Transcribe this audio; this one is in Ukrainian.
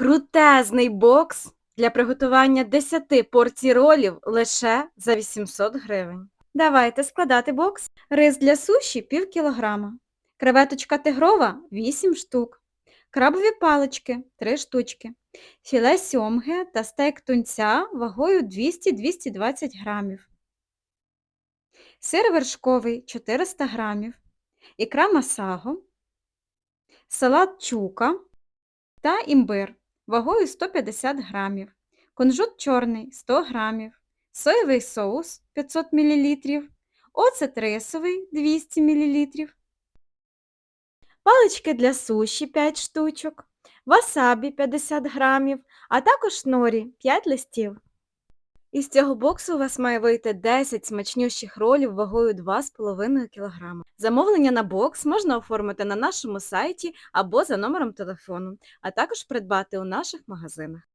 Крутезний бокс для приготування 10 порцій ролів лише за 800 гривень. Давайте складати бокс. Рис для суші пів кілограма. Креветочка тигрова 8 штук. Крабові палички 3 штучки. Філе сьомги та стейк тунця вагою 200-220 грамів. Сир вершковий 400 грамів. Ікра масаго. Салат чука та імбир вагою 150 грамів, кунжут чорний 100 грамів, соєвий соус 500 мл, оцет рисовий 200 мл, палички для суші 5 штучок, васабі 50 грамів, а також норі 5 листів. Із цього боксу у вас має вийти 10 смачнющих ролів вагою 2,5 кг. Замовлення на бокс можна оформити на нашому сайті або за номером телефону, а також придбати у наших магазинах.